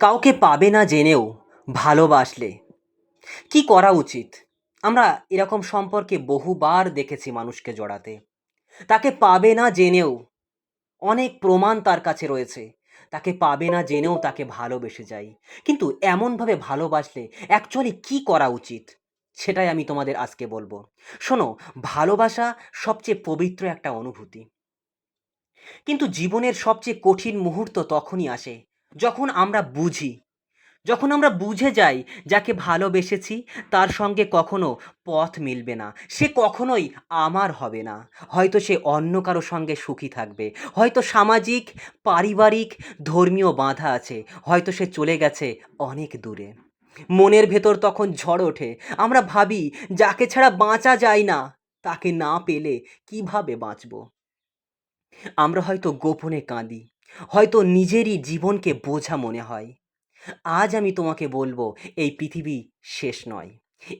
কাউকে পাবে না জেনেও ভালোবাসলে। কি করা উচিত? আমরা এরকম সম্পর্কে বহুবার দেখেছি মানুষকে জড়াতে। তাকে পাবে না জেনেও অনেক প্রমাণ তার কাছে রয়েছে। তাকে পাবে না জেনেও তাকে ভালোবেসে যাই। কিন্তু এমনভাবে ভালোবাসলে অ্যাকচুয়ালি কি করা উচিত? সেটাই আমি তোমাদের আজকে বলব। শোনো, ভালোবাসা সবচেয়ে পবিত্র একটা অনুভূতি। কিন্তু জীবনের সবচেয়ে কঠিন মুহূর্ত তখনই আসে যখন আমরা বুঝি, যখন আমরা বুঝে যাই যাকে ভালোবেসেছি, তার সঙ্গে কখনো পথ মিলবে না। সে কখনোই আমার হবে না। হয়তো সে অন্য কারও সঙ্গে সুখী থাকবে। হয়তো সামাজিক, পারিবারিক, ধর্মীয় বাধা আছে। হয়তো সে চলে গেছে অনেক দূরে। মনের ভেতর তখন ঝড় ওঠে। আমরা ভাবি, যাকে ছাড়া বাঁচা যায় না, তাকে না পেলে কীভাবে বাঁচব? আমরা হয়তো গোপনে কাঁদি। হয়তো নিজেরই জীবনকে বোঝা মনে হয়। আজ আমি তোমাকে বলব, এই পৃথিবী শেষ নয়।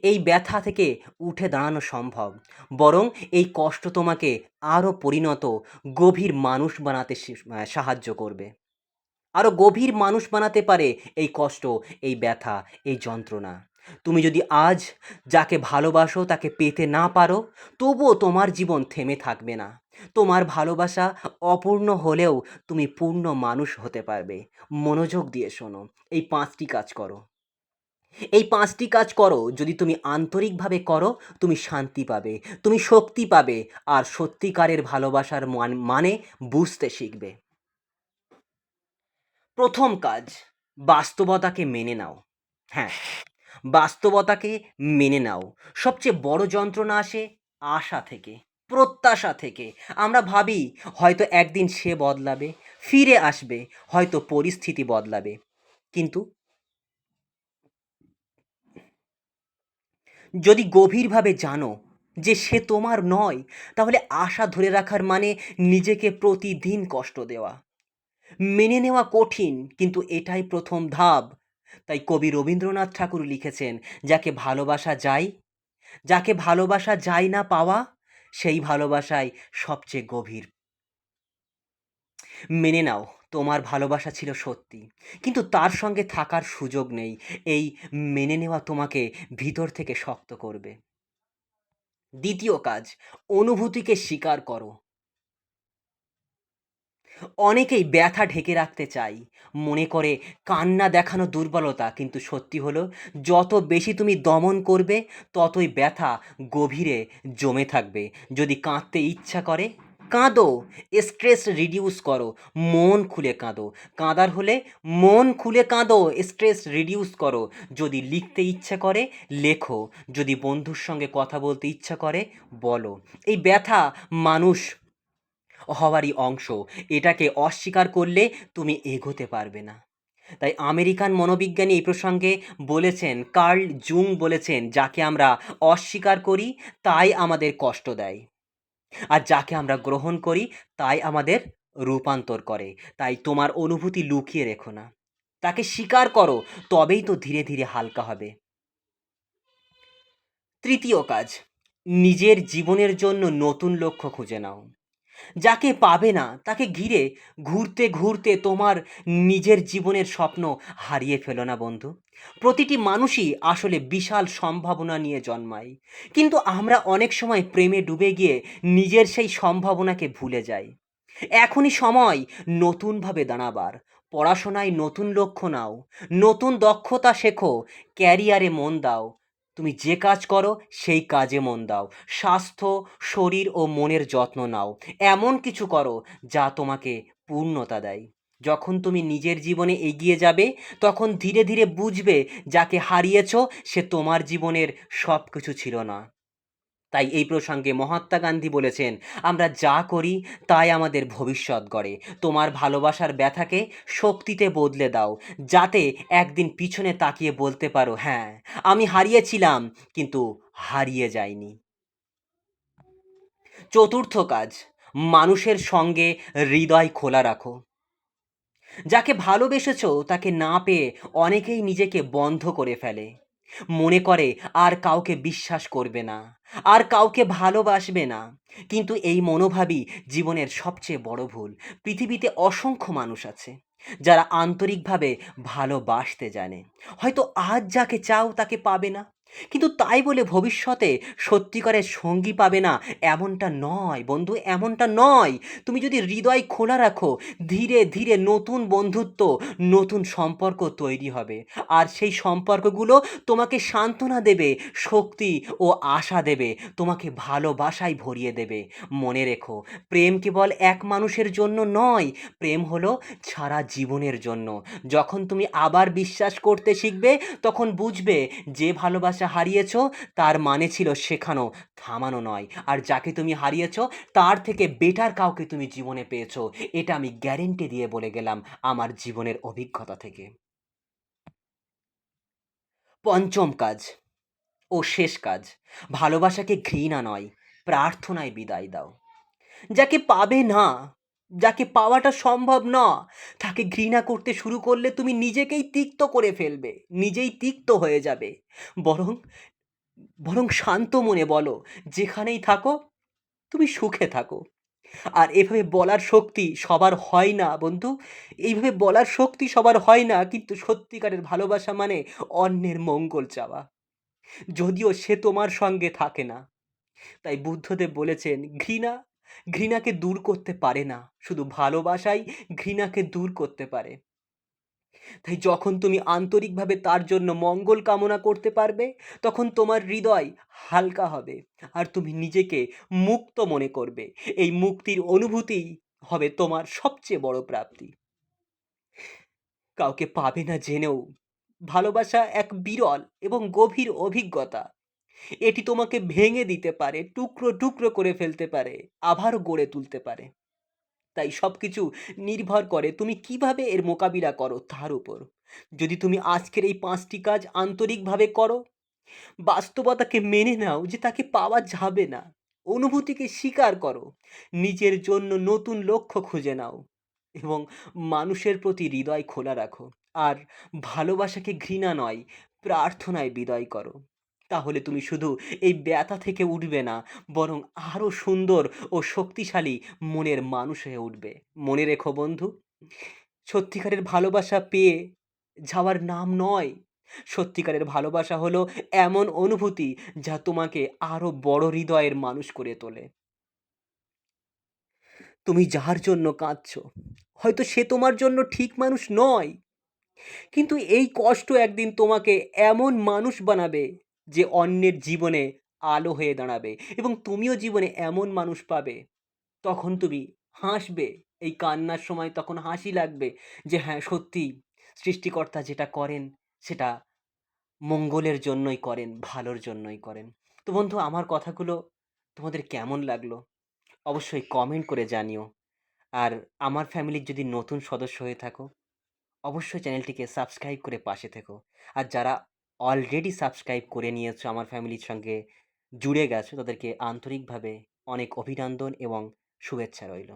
এই ব্যথা থেকে উঠে দাঁড়ানো সম্ভব। বরং এই কষ্ট তোমাকে আরও পরিণত গভীর মানুষ বানাতে সাহায্য করবে। আরও গভীর মানুষ বানাতে পারে এই কষ্ট, এই ব্যথা, এই যন্ত্রণা। তুমি যদি আজ যাকে ভালোবাসো তাকে পেতে না পারো, তবুও তোমার জীবন থেমে থাকবে না। তোমার ভালোবাসা অপূর্ণ হলেও তুমি পূর্ণ মানুষ হতে পারবে। মনোযোগ দিয়ে শোনো, এই পাঁচটি কাজ করো। এই পাঁচটি কাজ করো, যদি তুমি আন্তরিকভাবে করো, তুমি শান্তি পাবে, তুমি শক্তি পাবে, আর সত্যিকারের ভালোবাসার মান- বুঝতে শিখবে। প্রথম কাজ, বাস্তবতাকে মেনে নাও। হ্যাঁ বাস্তবতাকে মেনে নাও। সবচেয়ে বড় যন্ত্রণা আসে আশা থেকে। প্রত্যাশা থেকে। আমরা ভাবি, হয়তো একদিন সে বদলাবে, ফিরে আসবে, হয়তো পরিস্থিতি বদলাবে। কিন্তু যদি গভীরভাবে জানো যে সে তোমার নয়, তাহলে আশা ধরে রাখার মানে নিজেকে প্রতিদিন কষ্ট দেওয়া। মেনে নেওয়া কঠিন, কিন্তু এটাই প্রথম ধাপ। তাই কবি রবীন্দ্রনাথ ঠাকুর লিখেছেন, যাকে ভালোবাসা যায়, যাকে ভালোবাসা যায় না পাওয়া সেই ভালোবাসাই সবচেয়ে গভীর। মেনে নাও, তোমার ভালোবাসা ছিল সত্যি, কিন্তু তার সঙ্গে থাকার সুযোগ নেই। এই মেনে নেওয়া তোমাকে ভিতর থেকে শক্ত করবে। দ্বিতীয় কাজ, অনুভূতিকে স্বীকার করো। অনেকেই ব্যথা ঢেকে রাখতে চাই। মনে করে কান্না দেখানো দুর্বলতা, কিন্তু সত্যি হলো, যত বেশি তুমি দমন করবে, ততই ব্যথা গভীরে জমে থাকবে। যদি কাঁদতে ইচ্ছা করে, কাঁদো। স্ট্রেস রিডিউস করো। মন খুলে কাঁদো। কাঁদার হলে মন খুলে কাঁদো। স্ট্রেস রিডিউস করো। যদি লিখতে ইচ্ছা করে, লেখো। যদি বন্ধুর সঙ্গে কথা বলতে ইচ্ছা করে, বলো। এই ব্যথা মানুষ হওয়ারই অংশ। এটাকে অস্বীকার করলে তুমি এগোতে পারবে না। তাই আমেরিকান মনোবিজ্ঞানী এই প্রসঙ্গে বলেছেন, কার্ল জুং বলেছেন, যাকে আমরা অস্বীকার করি, তাই আমাদের কষ্ট দেয়। আর যাকে আমরা গ্রহণ করি, তাই আমাদের রূপান্তর করে। তাই তোমার অনুভূতি লুকিয়ে রেখো না। তাকে স্বীকার করো, তবেই তো ধীরে ধীরে হালকা হবে। তৃতীয় কাজ, নিজের জীবনের জন্য নতুন লক্ষ্য খুঁজে নাও। যাকে পাবে না, তাকে ঘিরে ঘুরতে ঘুরতে তোমার নিজের জীবনের স্বপ্ন হারিয়ে ফেলো না বন্ধু। প্রতিটি মানুষই আসলে বিশাল সম্ভাবনা নিয়ে জন্মায়। কিন্তু আমরা অনেক সময় প্রেমে ডুবে গিয়ে নিজের সেই সম্ভাবনাকে ভুলে যাই। এখনই সময় নতুনভাবে দাঁড়াবার। পড়াশোনায় নতুন লক্ষ্য নাও, নতুন দক্ষতা শেখো, ক্যারিয়ারে মন দাও তুমি যে কাজ করো, সেই কাজে মন দাও। স্বাস্থ্য, শরীর ও মনের যত্ন নাও। এমন কিছু করো যা তোমাকে পূর্ণতা দেয়। যখন তুমি নিজের জীবনে এগিয়ে যাবে, তখন ধীরে ধীরে বুঝবে যাকে হারিয়েছ, সে তোমার জীবনের সব কিছু ছিল না। তাই এই প্রসঙ্গে মহাত্মা গান্ধী বলেছেন, আমরা যা করি, তাই আমাদের ভবিষ্যৎ গড়ে। তোমার ভালোবাসার ব্যথাকে শক্তিতে বদলে দাও, যাতে একদিন পিছনে তাকিয়ে বলতে পারো হ্যাঁ আমি হারিয়েছিলাম, কিন্তু হারিয়ে যাইনি। চতুর্থ কাজ, মানুষের সঙ্গে হৃদয় খোলা রাখো। যাকে ভালোবেসেছো, তাকে না পেয়ে অনেকেই নিজেকে বন্ধ করে ফেলে। মনে করে আর কাউকে বিশ্বাস করবে না, আর কাউকে ভালোবাসবে না। কিন্তু এই মনোভাবই জীবনের সবচেয়ে বড় ভুল। পৃথিবীতে অসংখ্য মানুষ আছে যারা আন্তরিকভাবে ভালোবাসতে জানে। হয়তো আজ যাকে চাও তাকে পাবে না। কিন্তু তাই বলে ভবিষ্যতে সত্যিকারের সঙ্গী পাবে না, এমনটা নয় বন্ধু, এমনটা নয়। তুমি যদি হৃদয় খোলা রাখো, ধীরে ধীরে নতুন বন্ধুত্ব, নতুন সম্পর্ক তৈরি হবে। আর সেই সম্পর্কগুলো তোমাকে সান্ত্বনা দেবে, শক্তি ও আশা দেবে, তোমাকে ভালোবাসায় ভরিয়ে দেবে। মনে রেখো, প্রেম কেবল এক মানুষের জন্য নয়, প্রেম হলো সারা জীবনের জন্য। যখন তুমি আবার বিশ্বাস করতে শিখবে, তখন বুঝবে যে ভালোবাসা হারিয়েছ, তার মানে ছিল শেখানো, থামানো নয়। আর যাকে তুমি হারিয়েছ, তার থেকে বেটার কাউকে তুমি জীবনে পেয়েছ। এটা আমি গ্যারেন্টি দিয়ে বলে গেলাম আমার জীবনের অভিজ্ঞতা থেকে। পঞ্চম কাজ ও শেষ কাজ, ভালোবাসাকে ঘৃণা নয়, প্রার্থনায় বিদায় দাও। যাকে পাবে না যাকে পাওয়াটা সম্ভব না, তাকে ঘৃণা করতে শুরু করলে তুমি নিজেকেই তিক্ত করে ফেলবে, নিজেই তিক্ত হয়ে যাবে। বরং বরং শান্ত মনে বলো, যেখানেই থাকো, তুমি সুখে থাকো। আর এভাবে বলার শক্তি সবার হয় না বন্ধু। এইভাবে বলার শক্তি সবার হয় না, কিন্তু সত্যিকারের ভালোবাসা মানে অন্যের মঙ্গল চাওয়া। যদিও সে তোমার সঙ্গে থাকে না। তাই বুদ্ধদেব বলেছেন, ঘৃণা ঘৃণাকে দূর করতে পারে না, শুধু ভালোবাসাই ঘৃণাকে দূর করতে পারে। তাই যখন তুমি আন্তরিকভাবে তার জন্য মঙ্গল কামনা করতে পারবে, তখন তোমার হৃদয় হালকা হবে আর তুমি নিজেকে মুক্ত মনে করবে। এই মুক্তির অনুভূতি হবে তোমার সবচেয়ে বড় প্রাপ্তি। কাউকে পাবে না জেনেও ভালোবাসা এক বিরল এবং গভীর অভিজ্ঞতা। এটি তোমাকে ভেঙে দিতে পারে, টুকরো টুকরো করে ফেলতে পারে আবার গড়ে তুলতে পারে। তাই সব কিছু নির্ভর করে তুমি কীভাবে এর মোকাবিলা করো তার উপর। যদি তুমি আজকের এই পাঁচটি কাজ আন্তরিকভাবে করো, বাস্তবতাকে মেনে নাও যে তাকে পাওয়া যাবে না, অনুভূতিকে স্বীকার করো, নিজের জন্য নতুন লক্ষ্য খুঁজে নাও এবং মানুষের প্রতি হৃদয় খোলা রাখো। আর ভালোবাসাকে ঘৃণা নয়, প্রার্থনায় বিদায় করো। তাহলে তুমি শুধু এই ব্যথা থেকে উঠবে না, বরং আরও সুন্দর ও শক্তিশালী মনের মানুষ হয়ে উঠবে। মনে রেখো বন্ধু, সত্যিকারের ভালোবাসা পেয়ে যাওয়ার নাম নয়। সত্যিকারের ভালোবাসা হলো এমন অনুভূতি যা তোমাকে আরও বড় হৃদয়ের মানুষ করে তোলে। তুমি যার জন্য কাঁদছো, হয়তো সে তোমার জন্য ঠিক মানুষ নয়, কিন্তু এই কষ্ট একদিন তোমাকে এমন মানুষ বানাবে যে অন্যের জীবনে আলো হয়ে দাঁড়াবে এবং তুমিও জীবনে এমন মানুষ পাবে, তখন তুমি হাসবে। এই কান্নার সময় তখন হাসি লাগবে যে হ্যাঁ সত্যি সৃষ্টিকর্তা যেটা করেন, সেটা মঙ্গলের জন্যই করেন, ভালোর জন্যই করেন। তো বন্ধু, আমার কথাগুলো তোমাদের কেমন লাগল? অবশ্যই কমেন্ট করে জানিও। আর আমার ফ্যামিলির যদি নতুন সদস্য হয়ে থাকো, অবশ্যই চ্যানেলটিকে সাবস্ক্রাইব করে পাশে থেকো। আর যারা অলরেডি সাবস্ক্রাইব করে নিয়েছো আমার ফ্যামিলির সঙ্গে জুড়ে গেছো। তাদেরকে আন্তরিকভাবে অনেক অভিনন্দন এবং শুভেচ্ছা রইল।